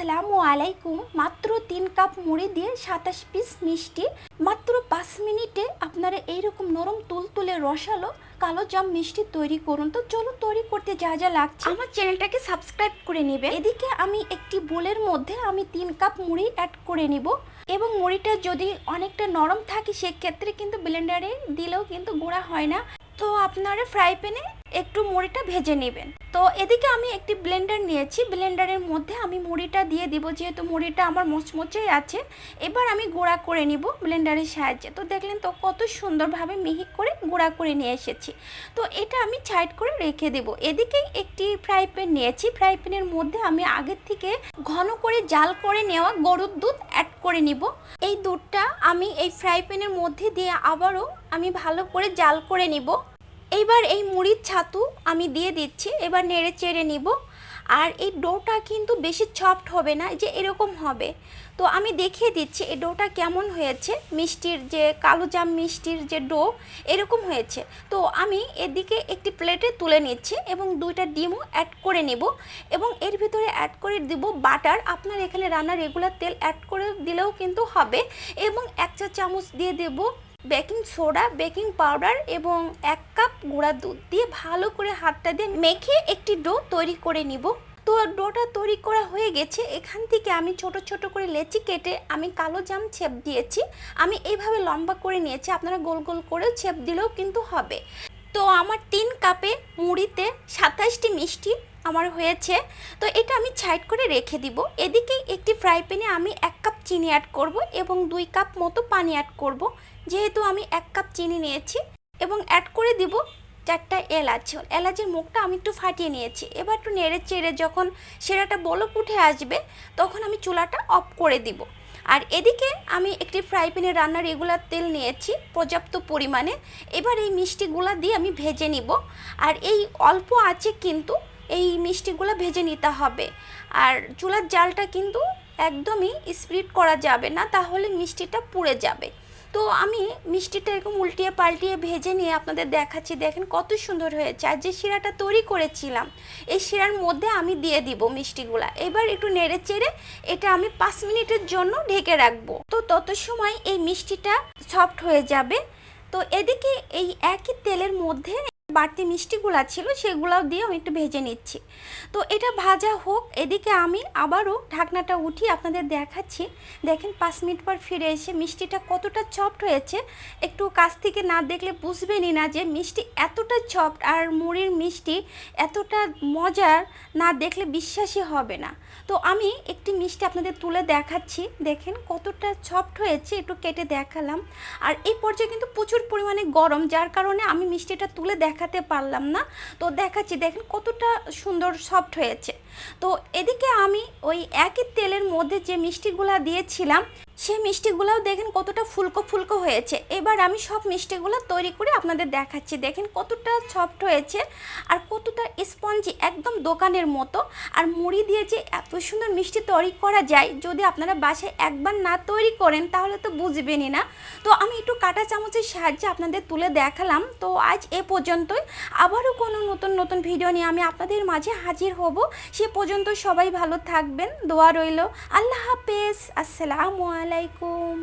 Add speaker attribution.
Speaker 1: আসসালামু আলাইকুম। মাত্র তিন কাপ মুড়ি দিয়ে সাতাশ পিস মিষ্টি। মাত্র পাঁচ মিনিটে আপনারা এইরকম নরম তুলতুলে রসালো কালো জাম মিষ্টি তৈরি করুন। তো চলুন তৈরি করতে যা যা লাগছে। আমার চ্যানেলটাকে সাবস্ক্রাইব করে নেবে এদিকে আমি একটি বোলের মধ্যে আমি তিন কাপ মুড়ি অ্যাড করে নিব। এবং মুড়িটা যদি অনেকটা নরম থাকে সেক্ষেত্রে কিন্তু ব্লেন্ডারে দিলেও কিন্তু গুঁড়া হয় না। তো আপনারা ফ্রাই প্যানে একটু মুড়িটা ভেজে নেবেন। তো এদিকে আমি একটি ব্লেন্ডার নিয়েছি। ব্লেন্ডারের মধ্যে আমি মুড়িটা দিয়ে দিব, যেহেতু মুড়িটা আমার মোচমোচেই আছে। এবার আমি গুঁড়া করে নিব ব্লেন্ডারের সাহায্যে। তো দেখলেন তো কত সুন্দরভাবে মিহি করে গুঁড়া করে নিয়ে এসেছি। তো এটা আমি সাইড করে রেখে দেব। এদিকেই একটি ফ্রাই প্যান নিয়েছি। ফ্রাই প্যানের মধ্যে আমি আগের থেকে ঘন করে জাল করে নেওয়া গরুর দুধ অ্যাড করে নিব। এই দুধটা আমি এই ফ্রাই প্যানের মধ্যে দিয়ে আবারও আমি ভালো করে জাল করে নিব। এইবার এই মুড়ির ছাতু আমি দিয়ে দিচ্ছি, এবার নেড়ে চেড়ে নিব। আর এই ডোটা কিন্তু বেশি সফট হবে না যে এরকম হবে। তো আমি দেখিয়ে দিচ্ছি এই ডোটা কেমন হয়েছে, মিষ্টির যে কালো জাম মিষ্টির যে ডো, এরকম হয়েছে। তো আমি এদিকে একটি প্লেটে তুলে নিচ্ছি এবং দুইটা ডিমও অ্যাড করে নেব এবং এর ভিতরে অ্যাড করে দিব বাটার। আপনার এখানে রান্নার রেগুলার তেল অ্যাড করে দিলেও কিন্তু হবে এবং এক চা চামচ দিয়ে দেবো বেকিং সোডা, বেকিং পাউডার এবং এক কাপ গুঁড়া দুধ দিয়ে ভালো করে হাতটা দিয়ে মেখে একটি ডো তৈরি করে নিব। তো ডোটা তৈরি করা হয়ে গেছে। এখান থেকে আমি ছোট ছোট করে লেচি কেটে আমি কালো জাম ছেপ দিয়েছি। আমি এইভাবে লম্বা করে নিয়েছি। আপনারা গোল গোল করে ছেপ দিলেও কিন্তু হবে। তো আমার তিন কাপে মুড়িতে সাতাশটি মিষ্টি আমার হয়েছে, তো এটা আমি সাইড করে রেখে দিব। এদিকে একটি ফ্রাই প্যানে আমি এক কাপ চিনি অ্যাড করব এবং দুই কাপ মতো পানি অ্যাড করব, যেহেতু আমি এক কাপ চিনি নিয়েছি এবং অ্যাড করে দিব চারটা এলাচ। এলাচের মুখটা আমি একটু ফাটিয়ে নিয়েছি। এবার একটু নেড়ে চেড়ে যখন সেরাটা বলক উঠে আসবে, তখন আমি চুলাটা অফ করে দিব। আর এদিকে আমি একটি ফ্রাই প্যানে রান্নার রেগুলার তেল নিয়েছি পর্যাপ্ত পরিমাণে। এবার এই মিষ্টিগুলা দিয়ে আমি ভেজে নিব। আর এই অল্প আছে কিন্তু এই মিষ্টিগুলো ভেজে নিতে হবে। আর চুলার জালটা কিন্তু একদমই স্প্রিট করা যাবে না, তাহলে মিষ্টিটা পুড়ে যাবে। তো আমি মিষ্টিটা এরকম উল্টিয়ে পাল্টিয়ে ভেজে নিয়ে আপনাদের দেখাচ্ছি, দেখেন কত সুন্দর হয়েছে। আর যে শিরাটা তৈরি করেছিলাম, এই শিরার মধ্যে আমি দিয়ে দিব মিষ্টিগুলা। এবার একটু নেড়ে চেড়ে এটা আমি পাঁচ মিনিটের জন্য ঢেকে রাখব। তো তত সময় এই মিষ্টিটা সফট হয়ে যাবে। তো এদিকে এই একই তেলের মধ্যে বাড়তি মিষ্টিগুলা ছিল, সেগুলাও দিয়ে আমি একটু ভেজে নিচ্ছি। তো এটা ভাজা হোক, এদিকে আমি আবারও ঢাকনাটা উঠিয়ে আপনাদের দেখাচ্ছি। দেখেন, পাঁচ মিনিট পর ফিরে এসে মিষ্টিটা কতটা সফট হয়েছে। একটু কাছ থেকে না দেখলে বুঝবেনই না যে মিষ্টি এতটা সফট আর মুড়ির মিষ্টি এতটা মজার না দেখলে বিশ্বাসই হবে না। তো আমি একটি মিষ্টি আপনাদের তুলে দেখাচ্ছি। দেখেন, কতটা সফট হয়েছে, একটু কেটে দেখালাম। আর এই পর্যায়ে কিন্তু প্রচুর পরিমাণে গরম, যার কারণে আমি মিষ্টিটা তুলে দেখাতে পারলাম না। তো দেখাচ্ছি, দেখেন কতটা সুন্দর সফট হয়েছে। তো এদিকে আমি ওই একই তেলের মধ্যে যে মিষ্টিগুলা দিয়েছিলাম সেই মিষ্টিগুলোও দেখেন কতটা ফুলকো ফুলকো হয়েছে। এবার আমি সব মিষ্টিগুলো তৈরি করে আপনাদের দেখাচ্ছি। দেখেন কতটা সফট হয়েছে আর কতটা স্পঞ্জি একদম দোকানের মতো। আর মুড়ি দিয়ে যে এত সুন্দর মিষ্টি তৈরি করা যায়, যদি আপনারা বাসায় একবার না তৈরি করেন তাহলে তো বুঝবেনই না। তো আমি একটু কাটা চামচের সাহায্যে আপনাদের তুলে দেখালাম। তো আজ এ পর্যন্তই। আবারও কোনো নতুন নতুন ভিডিও নিয়ে আমি আপনাদের মাঝে হাজির হব। সে পর্যন্ত সবাই ভালো থাকবেন, দোয়া রইল। আল্লাহ হাফেজ। আসসালামু আলাইকুম।